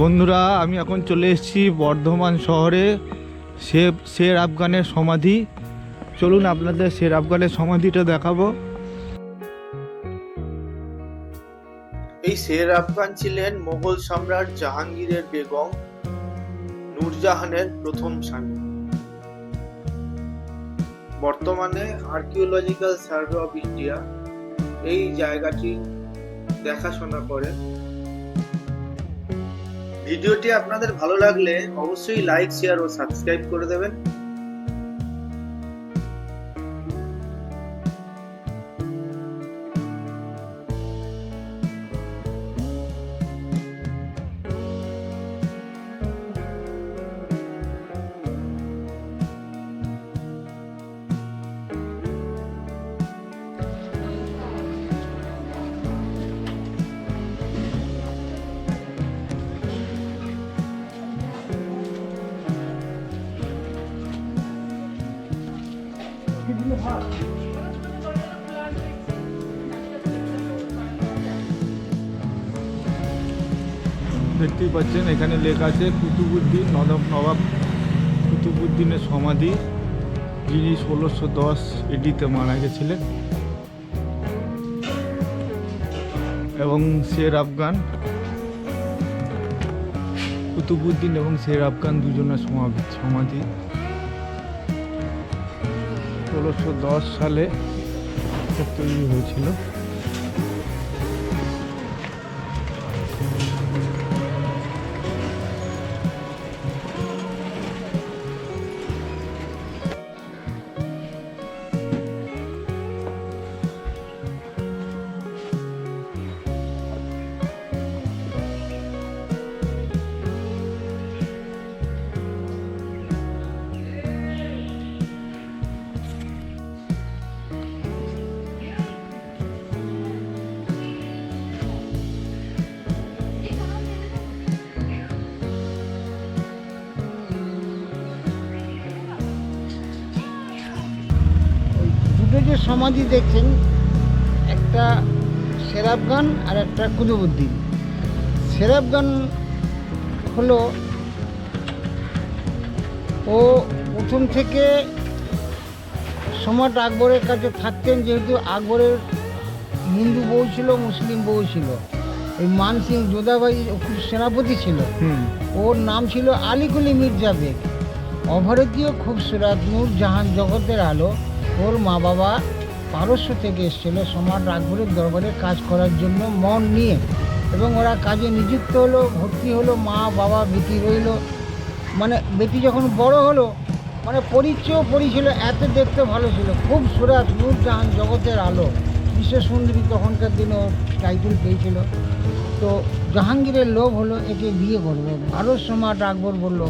বন্ধুরা, আমি এখন চলে এসেছি বর্ধমান শহরে শের শের আফগানের সমাধি। চলুন আপনাদের শের আফগানের সমাধিটা দেখাবো। এই শের আফগান ছিলেন মোগল সম্রাট জাহাঙ্গীরের বেগম নূরজাহানের প্রথম স্বামী। বর্তমানে আর্কিওলজিক্যাল সার্ভে অফ ইন্ডিয়া এই জায়গাটি দেখাশোনা করে ভিডিওটি আপনাদের ভালো লাগলে অবশ্যই লাইক শেয়ার ও সাবস্ক্রাইব করে দেবেন। পাচ্ছেন, এখানে লেখা আছে কুতুবুদ্দিন নবাব নবাব কুতুবুদ্দিনের সমাধি। যিনি ষোলোশো দশ এডিতে মারা গেছিলেন। এবং শের আফগান, কুতুবুদ্দিন এবং শের আফগান দুজনের সমাধি সমাধি। ষোলোশো দশ সালে তৈরি হয়েছিল। দুটো সমাধি দেখছেন একটা সেরাফগান আর একটা কুতুবুদ্দিন সেরাফগান হলো ও প্রথম থেকে সম্রাট আকবরের কাছে থাকতেন যেহেতু আকবরের হিন্দু বউ ছিল মুসলিম বউ ছিল। এই মান সিং যোধাবাই ও খুব সেনাপতি ছিল। ওর নাম ছিল আলিকুলি মির্জা বেগ। অভারতীয় খুব খুবসুরাত নূর জাহান জগতের আলো। ওর মা বাবা পারস্য থেকে এসেছিল সম্রাট আকবরের দরবারে কাজ করার জন্য মন নিয়ে এবং ওরা কাজে নিযুক্ত হলো, ভর্তি হলো মা বাবা বেটি রইল। মানে বেটি যখন বড় হলো মানে পরিচয় পরিছিল, এত দেখতে ভালো ছিল। খুব সুরাত নূর জাহান জগতের আলো। বিশ্ব সুন্দরী তখনকার দিনে ও টাইটেল পেয়েছিল। তো জাহাঙ্গীরের লোভ হলো, একে বিয়ে করবে। ভারত সম্রাট আকবর বলল,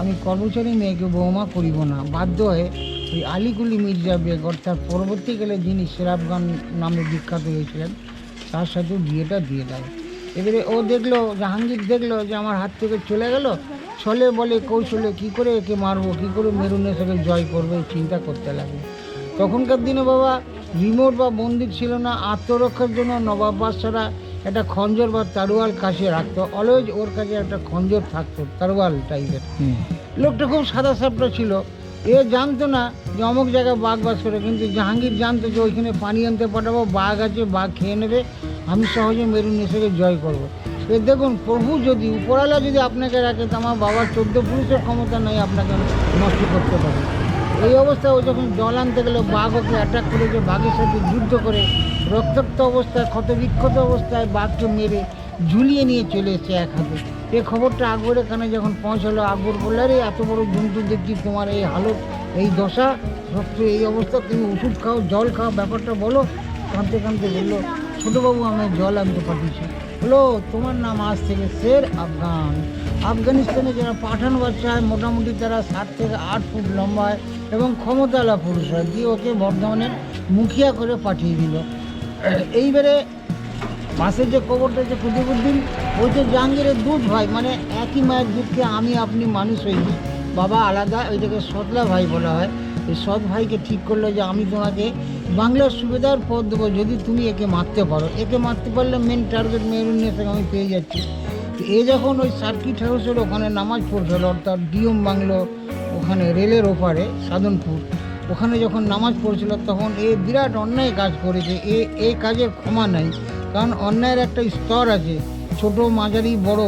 আমি কর্মচারী মেয়েকে বৌমা করিব না। বাধ্য হয়ে ওই আলিকুলি মির্জা বেগ অর্থাৎ পরবর্তীকালে যিনি সেরাফগান নামে বিখ্যাত হয়েছিলেন তার সাথে বিয়েটা দিয়ে দেয়। এবারে ও দেখল জাহাঙ্গীর দেখল যে আমার হাত থেকে চলে গেল ছলে বলে কৌশলে কি করে একে মারবো কি করে মেরুনেশকে জয় করবে এই চিন্তা করতে লাগে। তখনকার দিনে বাবা রিমোট বা বন্দুক ছিল না আত্মরক্ষার জন্য নবাব বাদশারা একটা খঞ্জর বা তারোয়াল কাছে রাখতো অলওয়েজ ওর কাছে একটা খঞ্জর থাকতো তারোয়াল টাইপের লোকটা খুব সাদা সাপটা ছিল এ জানতো না যে অমুক জায়গায় বাঘ বাস করে, কিন্তু জাহাঙ্গীর জানতো যে ওইখানে পানি আনতে পাঠাবো, বাঘ আছে, বাঘ খেয়ে নেবে, আমি সহজে মেরুন নেশাকে জয় করব। এ দেখুন, প্রভু যদি উপরালা যদি আপনাকে রাখে, তো আমার বাবার চোদ্দ পুরুষের ক্ষমতা নেই আপনাকে নষ্ট করতে পারে এই অবস্থায় ও যখন জল আনতে গেলে, বাঘ ওকে অ্যাটাক করেছে, বাঘের সাথে যুদ্ধ করে, রক্তাক্ত অবস্থায় ক্ষত বিক্ষত অবস্থায় বাঘকে মেরে ঝুলিয়ে নিয়ে চলে এসেছে এক হাতে এই খবরটা আকবরের কানে যখন পৌঁছালো, আকবর বললে রে এত বড় জন্তু দেখছি, তোমার এই হালত এই দশা রক্ত এই অবস্থা, তুমি ওষুধ খাও, জল খাও, ব্যাপারটা বলো। কাঁদতে কাঁদতে বলল, ছোটোবাবু আমি জল আনতে পাঠিয়েছি। হলো তোমার নাম আজ থেকে শের আফগান। আফগানিস্তানে যারা পাঠান বাচ্চা হয়, মোটামুটি তারা সাত থেকে আট ফুট লম্বা হয় এবং ক্ষমতালা পুরুষ হয়, দিয়ে ওকে বর্ধমানের মুখিয়া করে পাঠিয়ে দিল। এইবারে পাশের যে কবরটা যে কুতুবুদ্দিন ওই যে জাহাঙ্গীরের দুধ ভাই মানে একই মায়ের দুধকে আমি আপনি মানুষ হইনি বাবা আলাদা, ওইটাকে সতলা ভাই বলা হয়। এই সৎ ভাইকে ঠিক করল যে আমি তোমাকে বাংলার সুবিধার পদ দেবো, যদি তুমি একে মারতে পারো। একে মারতে পারলে মেন টার্গেট মেরুন আমি পেয়ে যাচ্ছি। তো এ যখন ওই সার্কিট হাউসের ওখানে নামাজ পড়ছিল অর্থাৎ ডিএম বাংলো ওখানে রেলের ওপারে, সাধনপুর, ওখানে যখন নামাজ পড়ছিল, তখন এ বিরাট অন্যায় কাজ করেছে। এ এই কাজের ক্ষমা নাই। কারণ অন্যায়ের একটা স্তর আছে, ছোট, মাঝারি, বড়।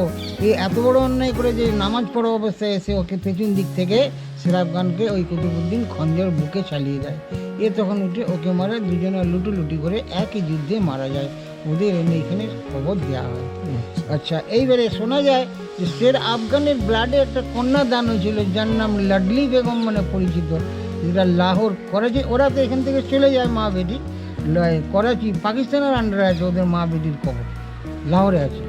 এ এত বড় অন্যায় করে যে নামাজ পড়া অবস্থায় এসে ওকে পেছন দিক থেকে সিরাপ খানকে ওই কুতুবুদ্দিন খঞ্জর বুকে চালিয়ে দেয় এ তখন উঠে ওকে মারে, দুজনে লুটোলুটি করে একই যুদ্ধে মারা যায়। ওদের এনে এখানে খবর দেওয়া হয়। আচ্ছা এইবারে শোনা যায় যে শের আফগানের ব্লাডে একটা কন্যা দান হয়েছিল, যার নাম লাডলি বেগম মানে পরিচিত। যেটা লাহোর করাচি ওরা তো এখান থেকে চলে যায় মা বেটি করাচি পাকিস্তানের আন্ডারে আছে ওদের মা বেটির কবর লাহোরে আছে।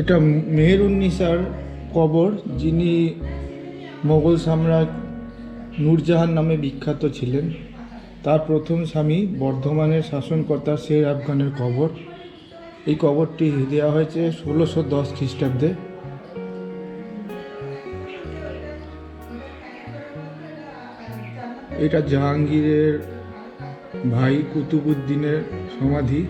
এটা মেহের উন্নিসার কবর, যিনি মোগল সম্রাট নূরজাহান নামে বিখ্যাত ছিলেন। তার প্রথম স্বামী বর্ধমানের শাসনকর্তা শের আফগানের কবর। এই কবরটি দেওয়া হয়েছে ষোলোশো দশ খ্রিস্টাব্দে। এটা জাহাঙ্গীরের ভাই কুতুবুদ্দিনের সমাধি।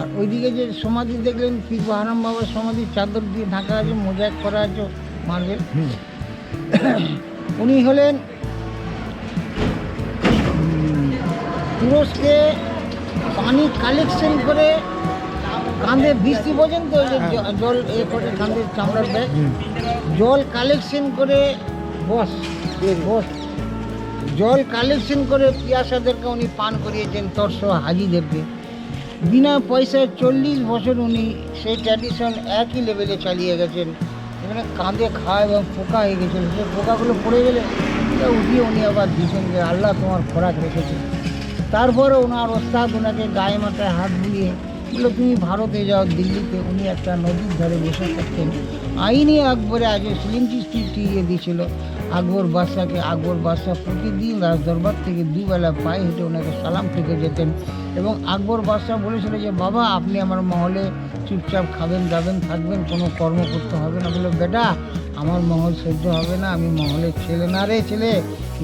আর ওইদিকে যে সমাধি দেখলেন পীর বাহারাম বাবার সমাধি চাদর দিয়ে ঢাকা আছে মোজাক করা আছে মার্বেল। উনি হলেন তুরস্কে পানি কালেকশন করে কাঁধে বৃষ্টি পর্যন্ত ওই জল এ করে কাঁধের চামড়ার ব্যাগ। জল কালেকশন করে বস বস। জল কালেকশন করে পিয়াসাদেরকে উনি পান করিয়েছেন তর্স হাজিদেরকে বিনা পয়সায় চল্লিশ বছর উনি সেই ট্র্যাডিশন একই লেভেলে চালিয়ে গেছেন। এখানে কাঁধে খায় এবং পোকা হয়ে গেছিল সেই পোকাগুলো পড়ে গেলে উঠিয়ে উনি আবার দিয়েছেন যে, আল্লাহ তোমার খোরাক রেখেছে। তারপরে ওনার ওস্তাদ ওনাকে গায়ে মাথায় হাত বুলিয়ে বলল, তুমি ভারতে যাও, দিল্লিতে। উনি একটা নদীর ধারে বসে থাকতেন। আইনি আকবরে আগে সিলিন্টি টিয়ে দিয়েছিল। আকবর বাদশাকে আকবর বাদশাহ প্রতিদিন রাজ দরবার থেকে দুবেলা পায়ে হেঁটে ওনাকে সালাম থেকে যেতেন এবং আকবর বাদশাহ বলেছিল যে, বাবা, আপনি আমার মহলে চুপচাপ খাবেন যাবেন থাকবেন, কোনো কর্ম করতে হবে না। বলে বেটা, আমার মহল সহ্য হবে না, আমি মহলের ছেলে না রে ছেলে।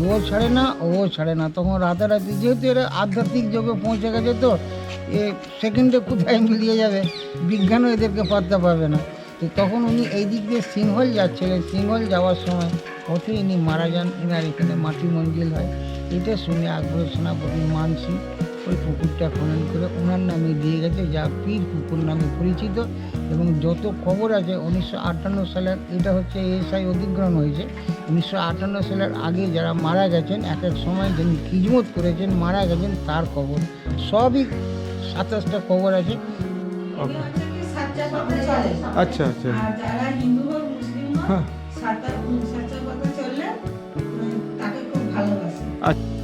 ও ছাড়ে না, ও ছাড়ে না। তখন রাতারাতি, যেহেতু এরা আধ্যাত্মিক যোগে পৌঁছে গেছে তো, এ সেকেন্ডে কোথায় মিলিয়ে যাবে? বিজ্ঞানও এদেরকে পাত্তা পাবে না। তো তখন উনি এই দিক দিয়ে সিংহল যাচ্ছিলেন। সিংহল যাওয়ার সময় পথে ইনি মারা যান। এনার এখানে মাটি মঞ্জিল হয়। এটা শুনে আকবরের সেনাপতি মানসি ওই পুকুরটা খনন করে ওনার নামে দিয়ে গেছে, যা পীর পুকুর নামে পরিচিত এবং যত খবর আছে উনিশশো আটান্ন সালের, এটা হচ্ছে এসআই অধিগ্রহণ হয়েছে। উনিশশো আটান্ন সালের আগে যারা মারা গেছেন, এক এক সময় যিনি খিজমত করেছেন, মারা গেছেন তার খবর। সবই সাতাশটা খবর আছে। আচ্ছা আচ্ছা। আর যারা হিন্দু হোক মুসলিম হোক হ্যাঁ। সাতটা সাতটা কথা চললে তাকে খুব ভালোবাসে। আচ্ছা।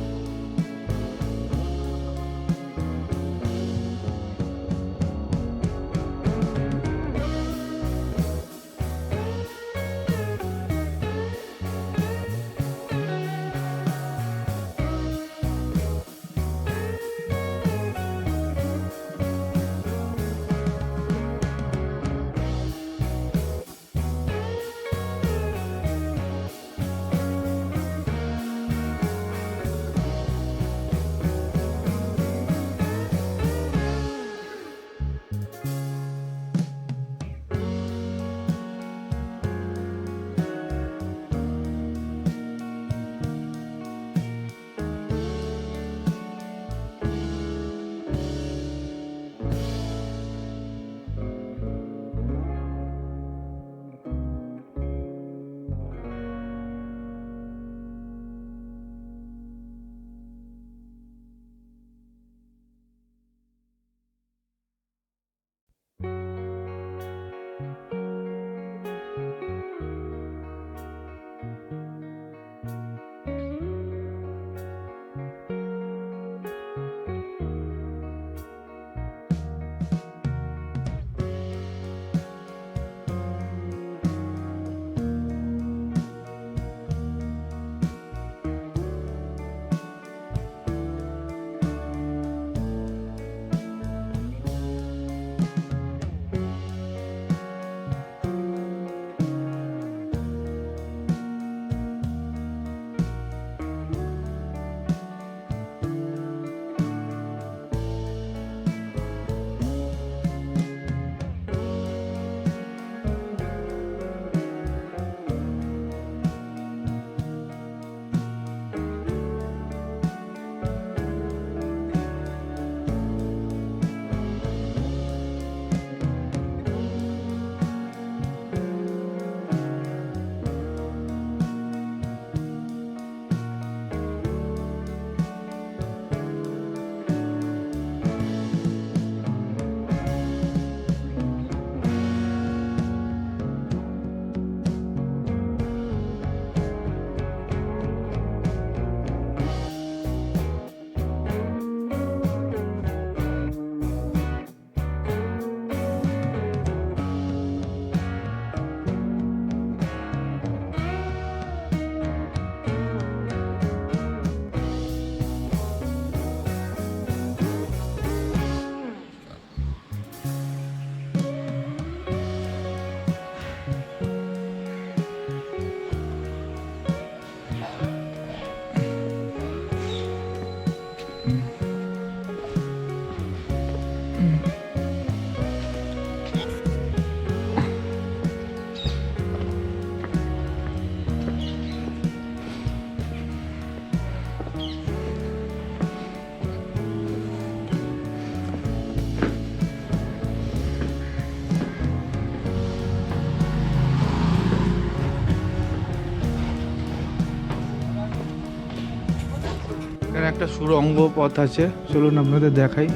একটা সুরঙ্গ পথ আছে। চলুন আপনাদের দেখাই।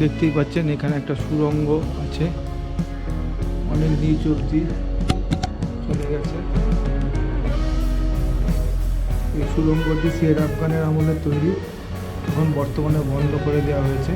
দেখতেই পাচ্ছেন, এখানে একটা সুরঙ্গ আছে। অনেক নিচ অব্দি চলে গেছে। এই সুরঙ্গটি শের আফগানের আমলে তৈরি। এখন বর্তমানে বন্ধ করে দেওয়া হয়েছে।